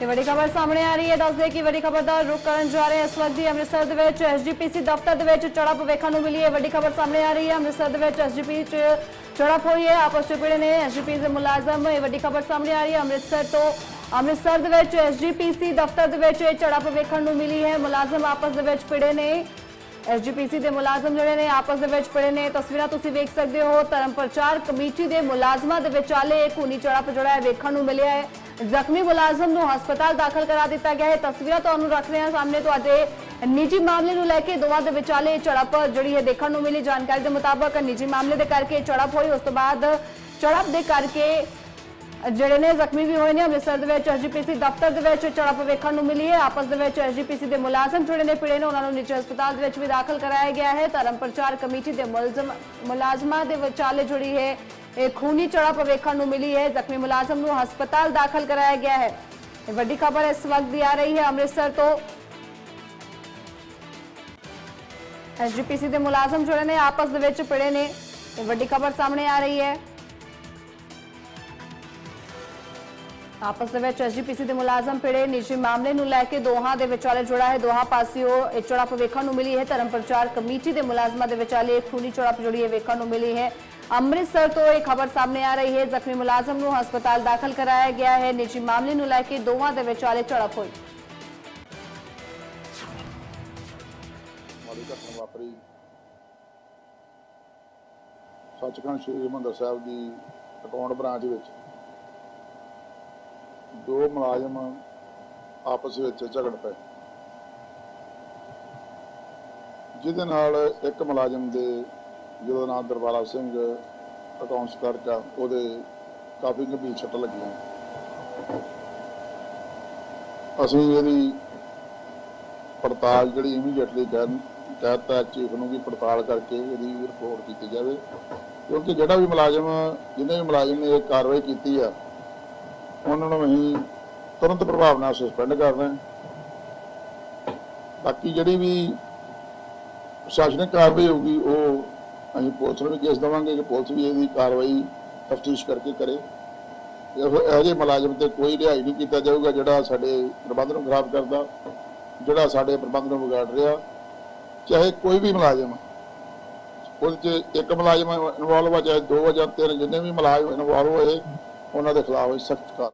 ਤੇ ਵੱਡੀ ਖਬਰ ਸਾਹਮਣੇ ਆ ਰਹੀ ਹੈ। ਦੱਸਦੇ ਕਿ ਵੱਡੀ ਖਬਰ ਦਾ ਰੁਕ ਕਰਨ ਜਾ ਰਹੇ ਇਸ ਵਕਤ ਦੀ ਅੰਮ੍ਰਿਤਸਰ ਦੇ ਵਿੱਚ ਐਸਜੀਪੀਸੀ ਦਫ਼ਤਰ ਦੇ ਵਿੱਚ ਝੜਪ ਵੇਖਣ ਨੂੰ ਮਿਲੀ ਹੈ। ਵੱਡੀ ਖਬਰ ਸਾਹਮਣੇ ਆ ਰਹੀ ਹੈ। ਅੰਮ੍ਰਿਤਸਰ ਦੇ ਵਿੱਚ ਐਸਜੀਪੀ ਚ ਝੜਪ ਹੋਈ ਹੈ। ਆਪਸ ਵਿੱਚ ਭਿੜੇ ਨੇ ਐਸਜੀਪੀ ਦੇ ਮੁਲਾਜ਼ਮ ਇਹ ਵੱਡੀ ਖਬਰ ਸਾਹਮਣੇ ਆ ਰਹੀ ਹੈ। ਅੰਮ੍ਰਿਤਸਰ ਤੋਂ ਅੰਮ੍ਰਿਤਸਰ ਦੇ ਵਿੱਚ ਐਸਜੀਪੀਸੀ ਦਫ਼ਤਰ ਦੇ ਵਿੱਚ ਇਹ ਝੜਪ ਵੇਖਣ ਨੂੰ ਮਿਲੀ ਹੈ। ਮੁਲਾਜ਼ਮ ਆਪਸ ਦੇ ਵਿੱਚ ਭਿੜੇ ਨੇ ਐਸਜੀਪੀਸੀ ਦੇ ਮੁਲਾਜ਼ਮ ਜਿਹੜੇ ਨੇ ਆਪਸ ਦੇ ਵਿੱਚ ਪੜੇ ਨੇ। ਤਸਵੀਰਾਂ ਤੁਸੀਂ ਵੇਖ ਸਕਦੇ ਹੋ। ਧਰਮ ਪ੍ਰਚਾਰ ਕਮੇਟੀ ਦੇ ਮੁਲਾਜ਼ਮਾਂ ਦੇ ਵਿਚਾਲੇ ਇੱਕ ਖੂਨੀ ਝੜਪ ਜਿਹੜਾ ਹੈ ਵੇਖਣ ਨੂੰ ਮਿਲਿਆ ਹੈ। ਜ਼ਖਮੀ ਮੁਲਾਜ਼ਮ ਨੂੰ ਹਸਪਤਾਲ ਦਾਖਲ ਕਰਾ ਦਿੱਤਾ ਗਿਆ ਹੈ। ਤਸਵੀਰਾਂ ਤੁਹਾਨੂੰ ਰੱਖ ਰਹੇ ਹਾਂ ਸਾਹਮਣੇ ਤੁਹਾਡੇ ਨਿੱਜੀ ਮਾਮਲੇ ਨੂੰ ਲੈ ਕੇ ਦੋਵਾਂ ਦੇ ਵਿਚਾਲੇ ਝੜਪ ਜਿਹੜੀ ਹੈ ਦੇਖਣ ਨੂੰ ਮਿਲੀ। ਜਾਣਕਾਰੀ ਦੇ ਮੁਤਾਬਕ ਨਿੱਜੀ ਮਾਮਲੇ ਦੇ ਕਰਕੇ ਝੜਪ ਹੋਈ। ਉਸ ਤੋਂ ਬਾਅਦ ਝੜਪ ਦੇ ਕਰਕੇ ਜਿਹੜੇ ਨੇ ਜ਼ਖਮੀ ਵੀ ਹੋਏ ਨੇ। ਅੰਮ੍ਰਿਤਸਰ ਦੇ ਵਿੱਚ ਐਸਜੀਪੀਸੀ ਦਫ਼ਤਰ ਦੇ ਵਿੱਚ ਝੜਪ ਵੇਖਣ ਨੂੰ ਮਿਲੀ ਹੈ। ਆਪਸ ਦੇ ਵਿੱਚ ਐਸਜੀਪੀਸੀ ਦੇ ਮੁਲਾਜ਼ਮ ਜਿਹੜੇ ਨੇ ਪੀੜੇ ਨੇ, ਉਹਨਾਂ ਨੂੰ ਨਿੱਜੀ ਹਸਪਤਾਲ ਦੇ ਵਿੱਚ ਵੀ ਦਾਖਲ ਕਰਾਇਆ ਗਿਆ ਹੈ। ਧਰਮ ਪ੍ਰਚਾਰ ਕਮੇਟੀ ਦੇ ਮੁਲਜ਼ਮ ਮੁਲਾਜ਼ਮਾਂ ਦੇ ਵਿਚਾਲੇ ਜੁੜੀ ਹੈ ਇਹ ਖੂਨੀ ਚੜਪ ਵੇਖਣ ਨੂੰ ਮਿਲੀ ਹੈ। ਜ਼ਖਮੀ ਮੁਲਾਜ਼ਮ ਨੂੰ ਹਸਪਤਾਲ ਦਾਖਲ ਕਰਾਇਆ ਗਿਆ ਹੈ। ਇਹ ਵੱਡੀ ਖਬਰ ਇਸ ਵਕਤ ਦੀ ਆ ਰਹੀ ਹੈ ਅੰਮ੍ਰਿਤਸਰ ਤੋਂ। ਐਸਜੀਪੀਸੀ ਦੇ ਮੁਲਾਜ਼ਮ ਜਿਹੜੇ ਨੇ ਆਪਸ ਦੇ ਵਿੱਚ ਪਿੜੇ ਨੇ। ਇਹ ਵੱਡੀ ਖਬਰ ਸਾਹਮਣੇ ਆ ਰਹੀ ਹੈ। ਆਪਸ ਦੇ ਵਿੱਚ ਐਸਜੀਪੀਸੀ ਦੇ ਮੁਲਾਜ਼ਮ ਪਿੜੇ ਨਿੱਜੀ ਮਾਮਲੇ ਨੂੰ ਲੈ ਕੇ ਦੋਹਾਂ ਦੇ ਵਿਚਾਲੇ ਜੁੜਾ ਹੈ। ਦੋਹਾਂ ਪਾਸਿਓਂ ਇਹ ਝੜਪ ਵੇਖਣ ਨੂੰ ਮਿਲੀ ਹੈ। ਧਰਮ ਪ੍ਰਚਾਰ ਕਮੇਟੀ ਦੇ ਮੁਲਾਜ਼ਮਾਂ ਦੇ ਵਿਚਾਲੇ ਖੂਨੀ ਝੜਪ ਜੁੜੀ ਹੈ ਵੇਖਣ ਨੂੰ ਮਿਲੀ ਹੈ। ਅੰਮ੍ਰਿਤਸਰ ਤੋਂ ਇਹ ਖਬਰ ਸਾਹਮਣੇ ਆ ਰਹੀ ਹੈ। ਜ਼ਖਮੀ ਮੁਲਾਜ਼ਮ ਨੂੰ ਹਸਪਤਾਲ ਦਾਖਲ ਕਰਾਇਆ ਗਿਆ ਹੈ। ਨਿੱਜੀ ਮਾਮਲੇ ਨੂੰ ਲੈ ਕੇ ਦੋਵਾਂ ਦੇ ਵਿਚਾਲੇ ਝੜਪ ਹੋਈ। ਮਾੜੀ ਘਟਨਾ ਵਾਪਰੀ। ਸੱਚਖੰਡ ਸ੍ਰੀ ਹਰਿਮੰਦਰ ਸਾਹਿਬ ਦੀ ਅਕਾਊਂਟ ਬ੍ਰਾਂਚ ਵਿੱਚ ਦੋ ਮੁਲਾਜ਼ਮ ਆਪਸ ਵਿੱਚ ਝਗੜ ਪਏ। ਜਿਹਦੇ ਨਾਲ ਇੱਕ ਮੁਲਾਜ਼ਮ ਦੇ ਜਿਹਦਾ ਨਾਮ ਦਰਬਾਰਾ ਸਿੰਘ ਅਕਾਊਂਟਸ ਕਲਰਕ ਆ, ਉਹਦੇ ਕਾਫੀ ਗੰਭੀਰ ਸੱਟ ਲੱਗੀਆਂ। ਅਸੀਂ ਇਹਦੀ ਪੜਤਾਲ ਜਿਹੜੀ ਇਮੀਡੀਏਟਲੀ ਕਹਿ ਕਹਿਤਾ ਚੀਫ ਨੂੰ ਵੀ ਪੜਤਾਲ ਕਰਕੇ ਇਹਦੀ ਰਿਪੋਰਟ ਕੀਤੀ ਜਾਵੇ। ਕਿਉਂਕਿ ਜਿਹੜਾ ਵੀ ਮੁਲਾਜ਼ਮ ਜਿਹਨੇ ਵੀ ਮੁਲਾਜ਼ਮ ਨੇ ਇਹ ਕਾਰਵਾਈ ਕੀਤੀ ਆ ਉਹਨਾਂ ਨੂੰ ਅਸੀਂ ਤੁਰੰਤ ਪ੍ਰਭਾਵ ਨਾਲ ਸਸਪੈਂਡ ਕਰਨਾ ਹੈ। ਬਾਕੀ ਜਿਹੜੀ ਵੀ ਪ੍ਰਸ਼ਾਸਨਿਕ ਕਾਰਵਾਈ ਹੋਊਗੀ, ਉਹ ਅਸੀਂ ਪੁਲਿਸ ਨੂੰ ਵੀ ਕੇਸ ਦੇਵਾਂਗੇ ਕਿ ਪੁਲਿਸ ਵੀ ਇਹਦੀ ਕਾਰਵਾਈ ਤਫਤੀਸ਼ ਕਰਕੇ ਕਰੇ। ਇਹੋ ਜਿਹੇ ਮੁਲਾਜ਼ਮ ਤੇ ਕੋਈ ਰਿਹਾਈ ਨਹੀਂ ਕੀਤਾ ਜਾਊਗਾ ਜਿਹੜਾ ਸਾਡੇ ਪ੍ਰਬੰਧ ਨੂੰ ਖਰਾਬ ਕਰਦਾ, ਜਿਹੜਾ ਸਾਡੇ ਪ੍ਰਬੰਧ ਨੂੰ ਵਿਗਾੜ ਰਿਹਾ। ਚਾਹੇ ਕੋਈ ਵੀ ਮੁਲਾਜ਼ਮ, ਉਹਦੇ ਚ ਇੱਕ ਮੁਲਾਜ਼ਮ ਇਨਵੋਲਵ ਆ, ਚਾਹੇ ਦੋ ਜਾਂ ਤਿੰਨ, ਜਿੰਨੇ ਵੀ ਮੁਲਾਜ਼ਮ ਇਨਵੋਲਵ ਹੋਏ ਉਹਨਾਂ ਦੇ ਖਿਲਾਫ ਸਖਤ ਕਾਰ